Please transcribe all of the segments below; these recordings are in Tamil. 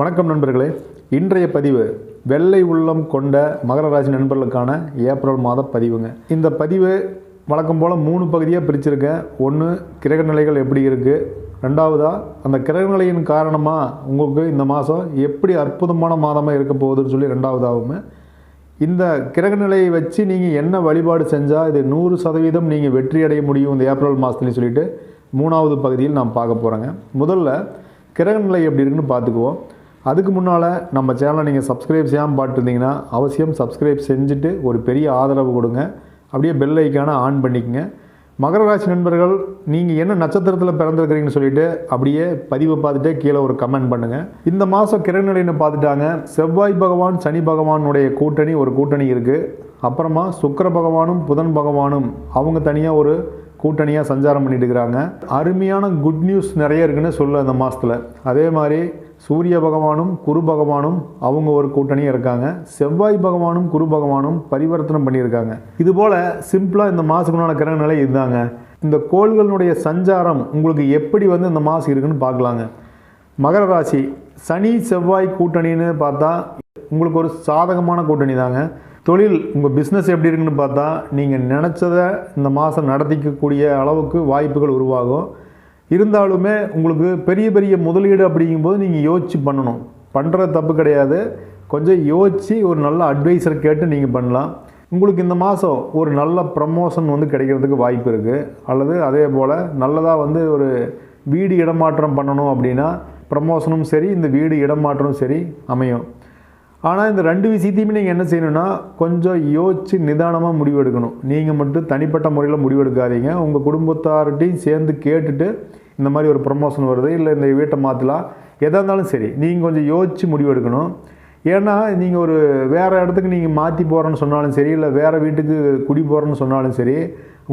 வணக்கம் நண்பர்களே. இன்றைய பதிவு வெள்ளை உள்ளம் கொண்ட மகர ராசி நண்பர்களுக்கான ஏப்ரல் மாத பதிவுங்க. இந்த பதிவு வழக்கம் போல் மூணு பகுதியாக பிரிச்சிருக்கேன். ஒன்று கிரக நிலைகள் எப்படி இருக்குது ரெண்டாவதாக அந்த கிரக நிலையின் காரணமாக உங்களுக்கு இந்த மாதம் எப்படி அற்புதமான மாதமாக இருக்க போகுதுன்னு சொல்லி ரெண்டாவதாகவும் இந்த கிரக நிலையை வச்சு நீங்கள் என்ன வழிபாடு செஞ்சால் இது நூறு சதவீதம் நீங்கள் வெற்றி அடைய முடியும் இந்த ஏப்ரல் மாதத்துலேயும் சொல்லிட்டு மூணாவது பகுதியில் நான் பார்க்க போகிறேங்க முதல்ல கிரக நிலை எப்படி இருக்குன்னு பார்த்துக்குவோம். அதுக்கு முன்னால் நம்ம சேனலை நீங்கள் சப்ஸ்கிரைப் செய்யாமல் பார்த்துருந்தீங்கன்னா அவசியம் சப்ஸ்கிரைப் செஞ்சுட்டு ஒரு பெரிய ஆதரவு கொடுங்க. அப்படியே பெல் ஐக்கான ஆன் பண்ணிக்கங்க. மகர ராசி நண்பர்கள் நீங்கள் என்ன நட்சத்திரத்தில் பிறந்திருக்கிறீங்கன்னு சொல்லிட்டு அப்படியே பதிவை பார்த்துட்டே கீழே ஒரு கமெண்ட் பண்ணுங்கள் இந்த மாதம் கிரகநிலைன்னு பார்த்துட்டாங்க. செவ்வாய் பகவான் சனி பகவானுடைய கூட்டணி ஒரு கூட்டணி இருக்குது அப்புறமா சுக்கர பகவானும் புதன் பகவானும் அவங்க தனியாக ஒரு கூட்டணியாக சஞ்சாரம் பண்ணிட்டு இருக்கிறாங்க. அருமையான குட் நியூஸ் நிறைய இருக்குன்னு சொல்லு அந்த மாதத்தில் அதே மாதிரி சூரிய பகவானும் குரு பகவானும் அவங்க ஒரு கூட்டணியாக இருக்காங்க. செவ்வாய் பகவானும் குரு பகவானும் பரிவர்த்தனம் பண்ணியிருக்காங்க. இதுபோல் சிம்பிளாக இந்த மாதத்துக்குண்டான கிரக நிலை இதுதாங்க. இந்த கோள்களுடைய சஞ்சாரம் உங்களுக்கு எப்படி வந்து இந்த மாதம் இருக்குன்னு பார்க்கலாங்க. மகர ராசி சனி செவ்வாய் கூட்டணின்னு பார்த்தா உங்களுக்கு ஒரு சாதகமான கூட்டணி தாங்க தொழில் உங்கள் பிஸ்னஸ் எப்படி இருக்குன்னு பார்த்தா நீங்கள் நினச்சதை இந்த மாதம் நடத்திக்கக்கூடிய அளவுக்கு வாய்ப்புகள் உருவாகும். இருந்தாலுமே உங்களுக்கு பெரிய பெரிய முதலீடு அப்படிங்கும்போது நீங்கள் யோசித்து பண்ணணும். பண்ணுற தப்பு கிடையாது. கொஞ்சம் யோசித்து ஒரு நல்ல அட்வைஸரை கேட்டு நீங்கள் பண்ணலாம். உங்களுக்கு இந்த மாதம் ஒரு நல்ல ப்ரமோஷன் வந்து கிடைக்கிறதுக்கு வாய்ப்பு இருக்குது அல்லது அதே போல் நல்லதாக வந்து ஒரு வீடு இடமாற்றம் பண்ணணும் அப்படின்னா ப்ரமோஷனும் சரி இந்த வீடு இடமாற்றமும் சரி அமையும். ஆனால் இந்த ரெண்டு விஷயத்தையுமே நீங்கள் என்ன செய்யணும்னா கொஞ்சம் யோசித்து நிதானமாக முடிவெடுக்கணும் நீங்கள் மட்டும் தனிப்பட்ட முறையில் முடிவெடுக்காதீங்க உங்கள் குடும்பத்தார்கிட்டையும் சேர்ந்து கேட்டுட்டு இந்த மாதிரி ஒரு ப்ரொமோஷன் வருது இல்லை இந்த வீட்டை மாற்றலாம் எதாக இருந்தாலும் சரி நீங்கள் கொஞ்சம் யோசித்து முடிவெடுக்கணும் ஏன்னா நீங்கள் ஒரு வேறு இடத்துக்கு நீங்கள் மாற்றி போகிறேன்னு சொன்னாலும் சரி இல்லை வேறு வீட்டுக்கு குடி போகிறேன்னு சொன்னாலும் சரி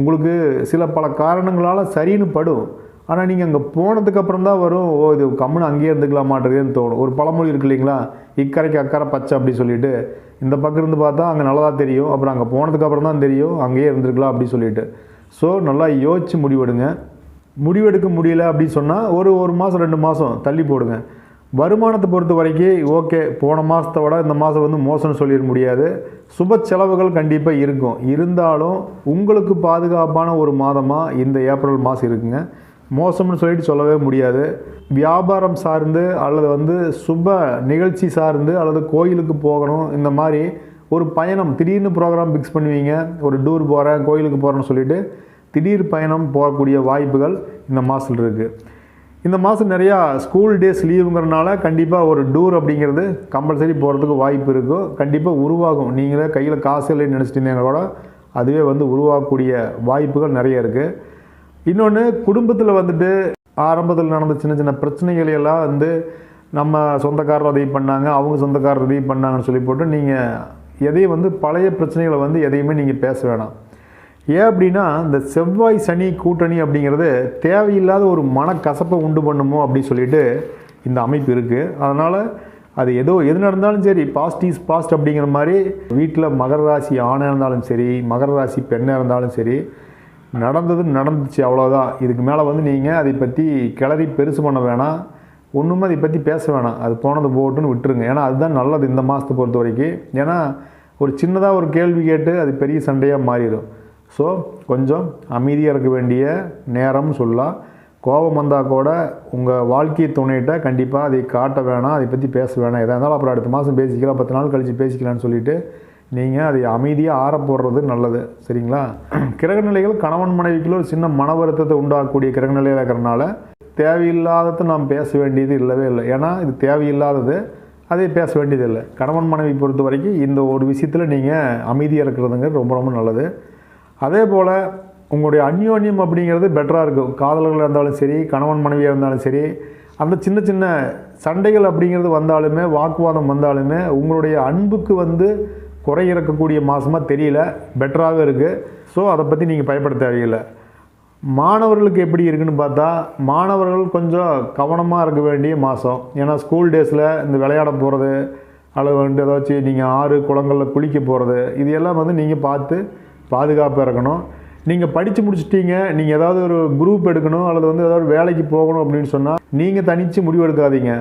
உங்களுக்கு சில பல காரணங்களால் சரின்னு படும். ஆனால் நீங்கள் அங்கே போனதுக்கப்புறம் தான் வரும் ஓ இது கம்முன்னு அங்கேயே இருந்துக்கலாம் மாட்டேங்குதுன்னு தோணும். ஒரு பழமொழி இருக்கு இல்லைங்களா? இக்கரைக்கு அக்கறை பச்சை அப்படி சொல்லிட்டு. இந்த பக்கம் இருந்து பார்த்தா அங்கே நல்லதாக தெரியும். அப்புறம் அங்கே போனதுக்கப்புறம் தான் தெரியும். அங்கேயே இருந்துருக்கலாம் அப்படி சொல்லிட்டு. ஸோ நல்லா யோசித்து முடிவெடுங்க. முடிவெடுக்க முடியல அப்படின்னு சொன்னால் ஒரு ஒரு மாதம் ரெண்டு மாதம் தள்ளி போடுங்க. வருமானத்தை பொறுத்த வரைக்கும் ஓகே போன மாதத்தை விட இந்த மாதம் வந்து மோசம்னு சொல்லிட முடியாது. சுப செலவுகள் கண்டிப்பாக இருக்கும். இருந்தாலும் உங்களுக்கு பாதுகாப்பான ஒரு மாதமாக இந்த ஏப்ரல் மாதம் இருக்குங்க. மோசம்னு சொல்லிட்டு சொல்லவே முடியாது. வியாபாரம் சார்ந்து அல்லது வந்து சுப நிகழ்ச்சி சார்ந்து அல்லது கோயிலுக்கு போகணும் இந்த மாதிரி ஒரு பயணம் திடீர்னு ப்ரோக்ராம் ஃபிக்ஸ் பண்ணுவீங்க. ஒரு டூர் போகிறேன் கோயிலுக்கு போகிறேன்னு சொல்லிட்டு திடீர் பயணம் போகக்கூடிய வாய்ப்புகள் இந்த மாதத்தில் இருக்குது இந்த மாதம் நிறையா ஸ்கூல் டேஸ் லீவுங்கிறனால கண்டிப்பாக ஒரு டூர் அப்படிங்கிறது கம்பல்சரி போகிறதுக்கு வாய்ப்பு இருக்கும் கண்டிப்பாக உருவாகும். நீங்களே கையில் காசு இல்லைன்னு நினச்சிட்டு கூட அதுவே வந்து உருவாகக்கூடிய வாய்ப்புகள் நிறைய இருக்குது இன்னொன்று குடும்பத்தில் வந்துட்டு ஆரம்பத்தில் நடந்த சின்ன சின்ன பிரச்சனைகளை எல்லாம் வந்து நம்ம சொந்தக்காரர் உதவி பண்ணாங்க அவங்க சொந்தக்காரர் உதவி பண்ணாங்கன்னு சொல்லி போட்டு நீங்கள் எதையும் வந்து பழைய பிரச்சனைகளை வந்து எதையுமே நீங்கள் பேச வேணாம். ஏன் அப்படின்னா இந்த செவ்வாய் சனி கூட்டணி அப்படிங்கிறது தேவையில்லாத ஒரு மனக்கசப்பை உண்டு பண்ணுமோ அப்படின்னு சொல்லிட்டு இந்த அமைப்பு இருக்குது அதனால் அது ஏதோ எது நடந்தாலும் சரி பாஸ்ட் இஸ் பாஸ்ட் அப்படிங்கிற மாதிரி வீட்டில் மகர ராசி ஆணாக இருந்தாலும் சரி மகர ராசி பெண்ணாக இருந்தாலும் சரி நடந்தது நடந்துச்சு அவ்வளோதான் இதுக்கு மேலே வந்து நீங்கள் அதை பற்றி கிளறி பெருசு பண்ண வேணாம். ஒன்றுமே அதை பற்றி பேச வேணாம். அது போனது போட்டுன்னு விட்டுருங்க. ஏன்னா அதுதான் நல்லது இந்த மாதத்தை பொறுத்த வரைக்கும். ஏன்னா ஒரு சின்னதாக ஒரு கேள்வி கேட்டு அது பெரிய சண்டையாக மாறிடும். ஸோ கொஞ்சம் அமைதியாக இருக்க வேண்டிய நேரம்னு சொல்லலாம் கோபம் வந்தால் கூட உங்கள் வாழ்க்கை துணையிட்ட கண்டிப்பாக அதை காட்ட வேணாம் அதை பற்றி பேச வேணாம். எதாக இருந்தாலும் அப்புறம் அடுத்த மாதம் பேசிக்கலாம் பத்து நாள் கழித்து பேசிக்கலாம்னு சொல்லிட்டு நீங்கள் அதை அமைதியாக ஆற போடுறது நல்லது. சரிங்களா? கிரகநிலைகள் கணவன் மனைவிக்குள்ள ஒரு சின்ன மன வருத்தத்தை உண்டாகக்கூடிய கிரகநிலையில் இருக்கிறனால தேவையில்லாதது நாம் பேச வேண்டியது இல்லவே இல்லை. ஏன்னா இது தேவையில்லாதது அதை பேச வேண்டியது இல்லை. கணவன் மனைவி பொறுத்த வரைக்கும் இந்த ஒரு விஷயத்தில் நீங்கள் அமைதியாக இருக்கிறதுங்கிறது ரொம்ப ரொம்ப நல்லது. அதே போல் உங்களுடைய அந்யோன்யம் அப்படிங்கிறது பெட்டராக இருக்கும். காதலர்களாக இருந்தாலும் சரி கணவன் மனைவியாக இருந்தாலும் சரி அந்த சின்ன சின்ன சண்டைகள் அப்படிங்கிறது வந்தாலுமே வாக்குவாதம் வந்தாலுமே உங்களுடைய அன்புக்கு வந்து குறை இறக்கக்கூடிய மாதமாக தெரியல பெட்டராகவே இருக்குது ஸோ அதை பற்றி நீங்கள் பயப்பட தேவையில்லை. மாணவர்களுக்கு எப்படி இருக்குன்னு பார்த்தா மாணவர்கள் கொஞ்சம் கவனமாக இருக்க வேண்டிய மாதம் ஏன்னா ஸ்கூல் டேஸில் இந்த விளையாட போகிறது அல்லது வந்துட்டு ஏதாச்சும் நீங்கள் ஆறு குளங்களில் குளிக்க போகிறது இது எல்லாம் வந்து நீங்கள் பார்த்து பாதுகாப்பாக இருக்கணும். நீங்கள் படித்து முடிச்சிட்டீங்க நீங்கள் ஏதாவது ஒரு குரூப் எடுக்கணும் அல்லது வந்து ஏதாவது வேலைக்கு போகணும் அப்படின்னு சொன்னால் நீங்கள் தனித்து முடிவு எடுக்காதீங்க.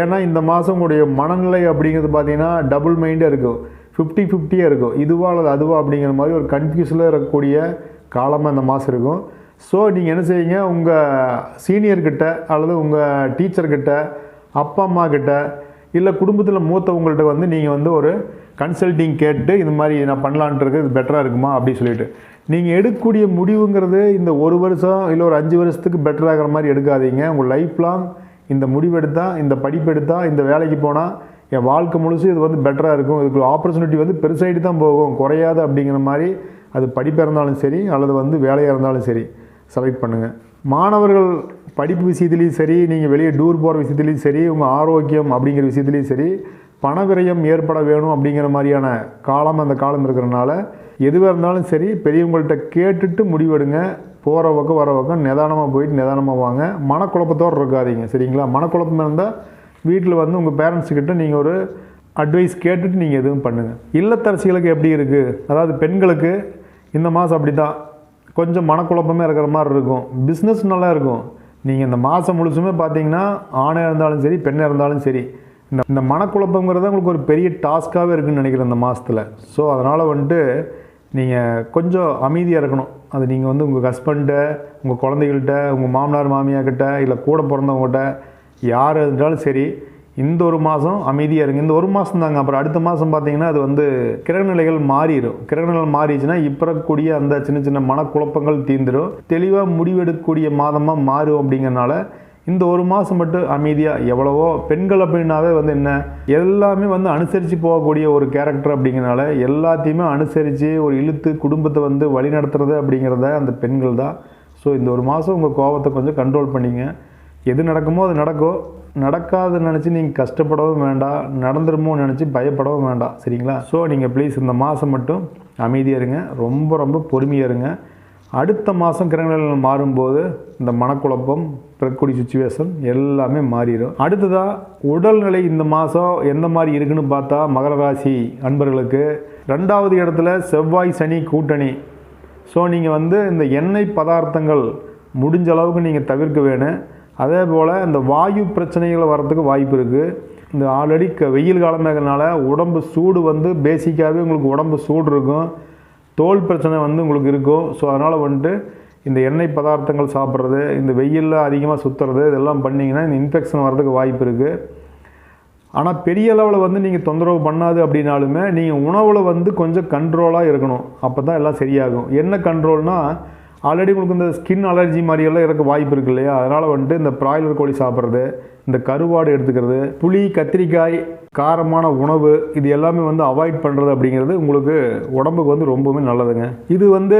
ஏன்னா இந்த மாதம் உங்களுடைய மனநிலை அப்படிங்கிறது பார்த்தீங்கன்னா டபுள் மைண்டாக இருக்கும். ஃபிஃப்டி ஃபிஃப்டியாக இருக்கும். இதுவா அல்லது அதுவா அப்படிங்கிற மாதிரி ஒரு கன்ஃபியூஸில் இருக்கக்கூடிய காலமாக இந்த மாதம் இருக்கும். ஸோ நீங்கள் என்ன செய்வீங்க? உங்கள் சீனியர்கிட்ட அல்லது உங்கள் டீச்சர்கிட்ட அப்பா அம்மா கிட்ட இல்லை குடும்பத்தில் மூத்தவங்கள்ட்ட வந்து நீங்கள் வந்து ஒரு கன்சல்டிங் கேட்டு இது மாதிரி நான் பண்ணலான்ட்டு இது பெட்டராக இருக்குமா? அப்படின்னு சொல்லிட்டு. நீங்கள் எடுக்கக்கூடிய முடிவுங்கிறது இந்த ஒரு வருஷம் இல்லை ஒரு அஞ்சு வருஷத்துக்கு பெட்டராகிற மாதிரி எடுக்காதீங்க. உங்கள் லைஃப் லாங் இந்த முடிவெடுத்தால் இந்த படிப்பு எடுத்தால் இந்த வேலைக்கு போனால் என் வாழ்க்கை முழுசு இது வந்து பெட்டராக இருக்கும். இதுக்கு ஆப்பர்ச்சுனிட்டி வந்து பெருசாகிட்டு தான் போகும். குறையாது அப்படிங்கிற மாதிரி அது படிப்பாக இருந்தாலும் சரி அல்லது வந்து வேலையாக இருந்தாலும் சரி செலக்ட் பண்ணுங்கள் மாணவர்கள் படிப்பு விஷயத்துலேயும் சரி நீங்கள் வெளியே டூர் போகிற விஷயத்துலேயும் சரி உங்கள் ஆரோக்கியம் அப்படிங்கிற விஷயத்துலேயும் சரி பணவிரயம் ஏற்பட வேணும் அப்படிங்கிற மாதிரியான காலம் அந்த காலம் இருக்கிறனால எதுவாக இருந்தாலும் சரி பெரியவங்கள்ட்ட கேட்டுட்டு முடிவெடுங்க. போகிற பக்கம் வர பக்கம் நிதானமாக போயிட்டு நிதானமாக வாங்க. மனக்குழப்பத்தோடு இருக்காதீங்க சரிங்களா? மனக்குழப்பம் இருந்தால் வீட்டில் வந்து உங்கள் பேரண்ட்ஸுக்கிட்ட நீங்கள் ஒரு அட்வைஸ் கேட்டுட்டு நீங்கள் எதுவும் பண்ணுங்கள் இல்லத்தரசிகளுக்கு எப்படி இருக்குது அதாவது பெண்களுக்கு இந்த மாதம் அப்படி தான் கொஞ்சம் மனக்குழப்பமே இருக்கிற மாதிரி இருக்கும். பிஸ்னஸ் நல்லா இருக்கும். நீங்கள் இந்த மாதம் முழுசுமே பார்த்தீங்கன்னா ஆணாக இருந்தாலும் சரி பெண்ணாக இருந்தாலும் சரி இந்த இந்த மனக்குழப்பங்கிறது உங்களுக்கு ஒரு பெரிய டாஸ்க்காகவே இருக்குன்னு நினைக்கிறேன் இந்த மாதத்தில் ஸோ அதனால் வந்துட்டு நீங்கள் கொஞ்சம் அமைதியாக இருக்கணும். அது நீங்கள் வந்து உங்கள் ஹஸ்பண்ட உங்கள் குழந்தைகள்கிட்ட உங்கள் மாமனார் மாமியார்கிட்ட இல்லை கூட பிறந்தவங்ககிட்ட யார் இருந்தாலும் சரி இந்த ஒரு மாதம் அமைதியாக இருங்க. இந்த ஒரு மாதம் தாங்க. அப்புறம் அடுத்த மாதம் பார்த்தீங்கன்னா அது வந்து கிரகநிலைகள் மாறிடும் கிரகநிலைகள் மாறிடுச்சுன்னா இப்போ இருக்கக்கூடிய அந்த சின்ன சின்ன மனக்குழப்பங்கள் தீர்ந்துடும் தெளிவாக முடிவெடுக்கக்கூடிய மாதமாக மாறும் அப்படிங்கிறனால இந்த ஒரு மாதம் மட்டும் அமைதியாக எவ்வளவோ பெண்கள் அப்படின்னாவே வந்து என்ன? எல்லாமே வந்து அனுசரித்து போகக்கூடிய ஒரு கேரக்டர் அப்படிங்கிறனால எல்லாத்தையுமே அனுசரித்து ஒரு இழுத்து குடும்பத்தை வந்து வழி நடத்துறது அப்படிங்கிறத அந்த பெண்கள் தான். ஸோ இந்த ஒரு மாதம் உங்கள் கோபத்தை கொஞ்சம் கண்ட்ரோல் பண்ணிங்க. எது நடக்குமோ அது நடக்கும். நடக்காதுன்னு நினச்சி நீங்கள் கஷ்டப்படவும் வேண்டாம். நடந்துருமோ நினச்சி பயப்படவும் வேண்டாம். சரிங்களா? ஸோ நீங்கள் ப்ளீஸ் இந்த மாதம் மட்டும் அமைதியாக இருங்க. ரொம்ப ரொம்ப பொறுமையாக இருங்க. அடுத்த மாதம் கிரகங்கள் மாறும்போது இந்த மனக்குழப்பம் பிரக்குடி சுச்சுவேஷன் எல்லாமே மாறிடும். அடுத்ததாக உடல்நிலை இந்த மாதம் எந்த மாதிரி இருக்குன்னு பார்த்தா மகர ராசி அன்பர்களுக்கு ரெண்டாவது இடத்துல செவ்வாய் சனி கூட்டணி. ஸோ நீங்கள் வந்து இந்த எண்ணெய் பதார்த்தங்கள் முடிஞ்ச அளவுக்கு நீங்கள் தவிர்க்க வேணும். அதே போல் இந்த வாயு பிரச்சனைகள் வரத்துக்கு வாய்ப்பு இருக்குது இந்த ஆல்ரெடி க வெயில் காலமாகனால உடம்பு சூடு வந்து பேசிக்காகவே உங்களுக்கு உடம்பு சூடு இருக்கும். தோல் பிரச்சனை வந்து உங்களுக்கு இருக்கும் ஸோ அதனால் வந்துட்டு இந்த எண்ணெய் பதார்த்தங்கள் சாப்பிட்றது இந்த வெயிலில் அதிகமாக சுற்றுறது இதெல்லாம் பண்ணிங்கன்னா இந்த இன்ஃபெக்ஷன் வரதுக்கு வாய்ப்பு இருக்குது ஆனால் பெரிய அளவில் வந்து நீங்கள் தொந்தரவு பண்ணாது அப்படின்னாலுமே நீங்கள் உணவில் வந்து கொஞ்சம் கண்ட்ரோலாக இருக்கணும். அப்போ தான் எல்லாம் சரியாகும். என்ன கண்ட்ரோல்னால் ஆல்ரெடி உங்களுக்கு இந்த ஸ்கின் அலர்ஜி மாதிரியெல்லாம் இருக்க வாய்ப்பு இருக்கு இல்லையா? அதனால் வந்துட்டு இந்த பிராய்லர் கோழி சாப்பிட்றது இந்த கருவாடு எடுத்துக்கிறது புளி கத்திரிக்காய் காரமான உணவு இது எல்லாமே வந்து அவாய்ட் பண்ணுறது அப்படிங்கிறது உங்களுக்கு உடம்புக்கு வந்து ரொம்பவுமே நல்லதுங்க. இது வந்து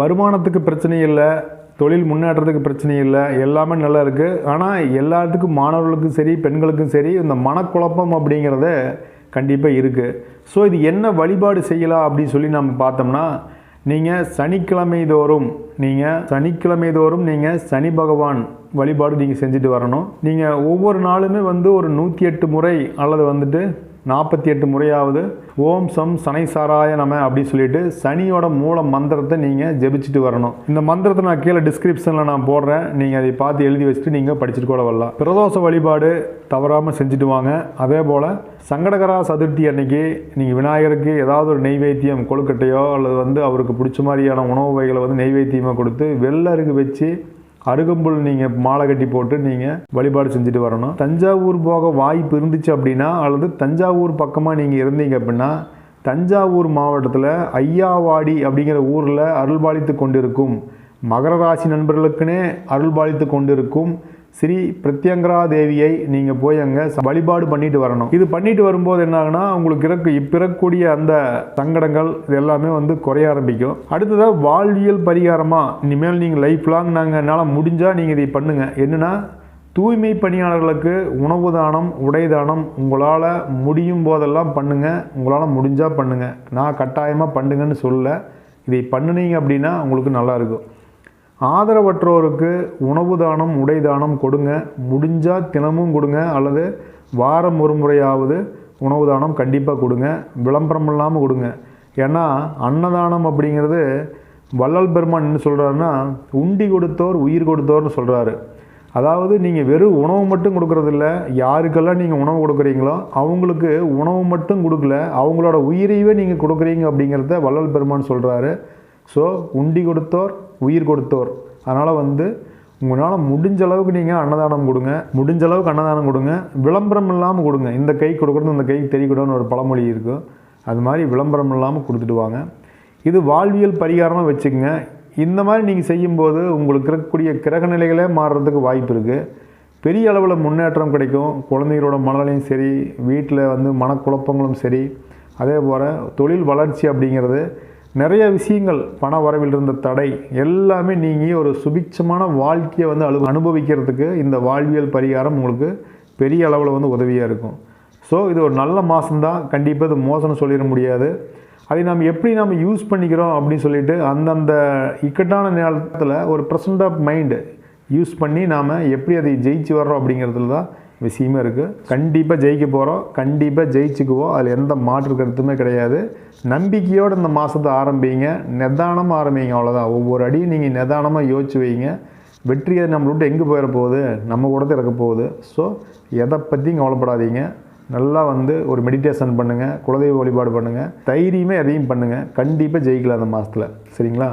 வருமானத்துக்கு பிரச்சனை இல்லை தொழில் முன்னேற்றத்துக்கு பிரச்சனை இல்லை எல்லாமே நல்லா இருக்குது ஆனால் எல்லாத்துக்கும் மாணவர்களுக்கும் சரி பெண்களுக்கும் சரி இந்த மனக்குழப்பம் அப்படிங்கிறத கண்டிப்பாக இருக்குது ஸோ இது என்ன வழிபாடு செய்யலாம் அப்படின்னு சொல்லி நம்ம பார்த்தோம்னா நீங்கள் சனிக்கிழமை தோறும் நீங்கள் சனிக்கிழமை தோறும் நீங்கள் சனி பகவான் வழிபாடு நீங்கள் செஞ்சுட்டு வரணும். நீங்கள் ஒவ்வொரு நாளுமே வந்து ஒரு நூற்றி எட்டு முறை அல்லது வந்துட்டு நாற்பத்தி எட்டு முறையாவது ஓம் சம் சனை சாராய நம அப்படின்னு சொல்லிட்டு சனியோட மூல மந்திரத்தை நீங்கள் ஜெபிச்சுட்டு வரணும். இந்த மந்திரத்தை நான் கீழே டிஸ்கிரிப்ஷனில் நான் போடுறேன். நீங்கள் அதை பார்த்து எழுதி வச்சுட்டு நீங்கள் படிச்சுட்டு கூட வரலாம். பிரதோஷ வழிபாடு தவறாமல் செஞ்சுட்டு வாங்க. அதே போல் சங்கடகரா சதுர்த்தி அன்னைக்கு நீங்கள் விநாயகருக்கு ஏதாவது ஒரு நெய்வேத்தியம் கொழுக்கட்டையோ அல்லது வந்து அவருக்கு பிடிச்ச மாதிரியான உணவு வகைகளை வந்து நெய்வேத்தியமாக கொடுத்து வெள்ளருக்கு வச்சு அருகம்புல் நீங்கள் மாலை கட்டி போட்டு நீங்கள் வழிபாடு செஞ்சுட்டு வரணும். தஞ்சாவூர் போக வாய்ப்பு இருந்துச்சு அப்படின்னா அல்லது தஞ்சாவூர் பக்கமாக நீங்கள் இருந்தீங்க அப்படின்னா தஞ்சாவூர் மாவட்டத்தில் ஐயாவாடி அப்படிங்கிற ஊரில் அருள்பாலித்து கொண்டிருக்கும். மகர ராசி நண்பர்களுக்குனே அருள்பாலித்து கொண்டிருக்கும். ஸ்ரீ பிரத்யங்கரா தேவியை நீங்கள் போய் அங்கே வழிபாடு பண்ணிட்டு வரணும். இது பண்ணிட்டு வரும்போது என்னாகனா உங்களுக்கு இறக்கு இப்பிறக்கூடிய அந்த சங்கடங்கள் இது எல்லாமே வந்து குறைய ஆரம்பிக்கும். அடுத்ததாக வாழ்வியல் பரிகாரமாக இனிமேல் நீங்கள் லைஃப் லாங் நாங்கள் என்னால் முடிஞ்சால் நீங்கள் இதை பண்ணுங்கள் என்னென்னா தூய்மை பணியாளர்களுக்கு உணவு தானம் உடை தானம் உங்களால் முடியும் போதெல்லாம் பண்ணுங்கள் உங்களால் முடிஞ்சால் பண்ணுங்கள் நான் கட்டாயமாக பண்ணுங்கன்னு சொல்ல இதை பண்ணுனீங்க அப்படின்னா உங்களுக்கு நல்லாயிருக்கும் ஆதரவற்றோருக்கு உணவு தானம் உடை தானம் கொடுங்க. முடிஞ்சால் தினமும் கொடுங்க. அல்லது வாரம் ஒரு முறையாவது உணவு தானம் கண்டிப்பாக கொடுங்க. விளம்பரம் இல்லாமல் கொடுங்க. ஏன்னா அன்னதானம் அப்படிங்கிறது வள்ளல் பெருமான் என்ன சொல்கிறாருன்னா உண்டி கொடுத்தோர் உயிர் கொடுத்தோர்னு சொல்கிறாரு அதாவது நீங்கள் வெறும் உணவு மட்டும் கொடுக்குறதில்ல யாருக்கெல்லாம் நீங்கள் உணவு கொடுக்குறீங்களோ அவங்களுக்கு உணவு மட்டும் கொடுக்கல அவங்களோட உயிரையவே நீங்கள் கொடுக்குறீங்க அப்படிங்கிறத வள்ளல் பெருமான் சொல்கிறாரு ஸோ உண்டி கொடுத்தோர் உயிர் கொடுத்தோர். அதனால் வந்து உங்களால் முடிஞ்ச அளவுக்கு நீங்கள் அன்னதானம் கொடுங்க. முடிஞ்ச அளவுக்கு அன்னதானம் கொடுங்க. விளம்பரம் இல்லாமல் கொடுங்க. இந்த கை கொடுக்குறது இந்த கைக்கு தெரியக்கூடாதுன்னு ஒரு பழமொழி இருக்கும் அது மாதிரி விளம்பரம் இல்லாமல் கொடுத்துட்டு வாங்க. இது வாழ்வியல் பரிகாரமாக வச்சுக்கோங்க. இந்த மாதிரி நீங்கள் செய்யும்போது உங்களுக்கு இருக்கக்கூடிய கிரக நிலைகளே மாறுறதுக்கு வாய்ப்பு இருக்குது பெரிய அளவில் முன்னேற்றம் கிடைக்கும். குழந்தைகளோட மனநிலையும் சரி வீட்டில் வந்து மனக்குழப்பங்களும் சரி. அதே போல் தொழில் வளர்ச்சி அப்படிங்கிறது நிறைய விஷயங்கள் பண வரவில் இருந்த தடை எல்லாமே நீங்கள் ஒரு சுபிட்சமான வாழ்க்கையை வந்து அனு அனுபவிக்கிறதுக்கு இந்த வாழ்வியல் பரிகாரம் உங்களுக்கு பெரிய அளவில் வந்து உதவியாக இருக்கும். ஸோ இது ஒரு நல்ல மாதம்தான் கண்டிப்பாக இது மோசம்னு சொல்லிட முடியாது. அதை நாம் எப்படி நாம் யூஸ் பண்ணிக்கிறோம் அப்படின்னு சொல்லிட்டு அந்தந்த இக்கட்டான நேரத்தில் ஒரு ப்ரெசன்ட் ஆஃப் மைண்டு யூஸ் பண்ணி நாம் எப்படி அதை ஜெயிச்சு வர்றோம் அப்படிங்கிறதுல தான் விஷயமே இருக்குது கண்டிப்பாக ஜெயிக்க போகிறோம் கண்டிப்பாக ஜெயிச்சுக்குவோம். அதில் எந்த மாற்று கருத்துமே கிடையாது. நம்பிக்கையோடு இந்த மாதத்தை ஆரம்பிங்க. நிதானமாக ஆரம்பிங்க அவ்வளோதான் ஒவ்வொரு அடியும் நீங்கள் நிதானமாக யோசிச்சு வைங்க. வெற்றியை அது நம்மளை விட்டு எங்கே போயிட போகுது? நம்ம கூட தான் இருக்க போகுது. ஸோ எதை பற்றியும் கவலைப்படாதீங்க. நல்லா வந்து ஒரு மெடிடேஷன் பண்ணுங்கள் குலதெய்வ வழிபாடு பண்ணுங்கள் தைரியமே எதையும் பண்ணுங்கள் கண்டிப்பாக ஜெயிக்கலாம் அந்த மாதத்தில் சரிங்களா?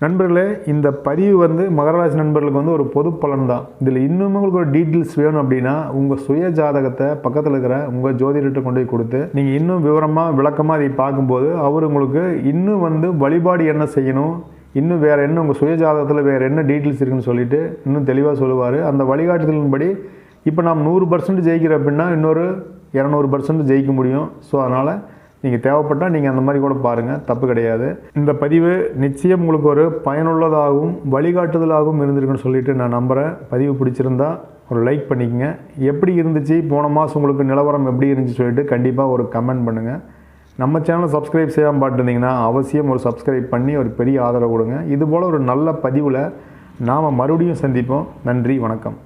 நண்பர்களே இந்த பதிவு வந்து மகராஜ் நண்பர்களுக்கு வந்து ஒரு பொது பலன் தான் இதில் இன்னும் உங்களுக்கு ஒரு டீட்டெயில்ஸ் வேணும் அப்படின்னா உங்கள் சுய ஜாதகத்தை பக்கத்தில் இருக்கிற உங்கள் ஜோதிடர்கிட்ட கொண்டு போய் கொடுத்து நீங்கள் இன்னும் விவரமாக விளக்கமாக அதை பார்க்கும்போது அவர் உங்களுக்கு இன்னும் வந்து வழிபாடு என்ன செய்யணும் இன்னும் வேறு என்ன உங்கள் சுய ஜாதகத்தில் வேறு என்ன டீட்டெயில்ஸ் இருக்குன்னு சொல்லிட்டு இன்னும் தெளிவாக சொல்லுவார். அந்த வழிகாட்டுதலின்படி இப்போ நாம் நூறு பர்சன்ட் ஜெயிக்கிற அப்படின்னா இன்னொரு இரநூறு பர்சன்ட் ஜெயிக்க முடியும். ஸோ அதனால் நீங்கள் தேவைப்பட்டால் நீங்கள் அந்த மாதிரி கூட பாருங்கள் தப்பு கிடையாது. இந்த பதிவு நிச்சயம் உங்களுக்கு ஒரு பயனுள்ளதாகவும் வழிகாட்டுதலாகவும் இருந்திருக்குன்னு சொல்லிட்டு நான் நம்புகிறேன் பதிவு பிடிச்சிருந்தா ஒரு லைக் பண்ணிக்கங்க. எப்படி இருந்துச்சு போன மாதம் உங்களுக்கு நிலவரம் எப்படி இருந்துச்சு சொல்லிட்டு கண்டிப்பாக ஒரு கமெண்ட் பண்ணுங்கள் நம்ம சேனலை சப்ஸ்கிரைப் செய்யாமல் பார்த்துருந்தீங்கன்னா அவசியம் ஒரு சப்ஸ்கிரைப் பண்ணி ஒரு பெரிய ஆதரவு கொடுங்க. இதுபோல் ஒரு நல்ல பதிவில் நாம் மறுபடியும் சந்திப்போம். நன்றி வணக்கம்.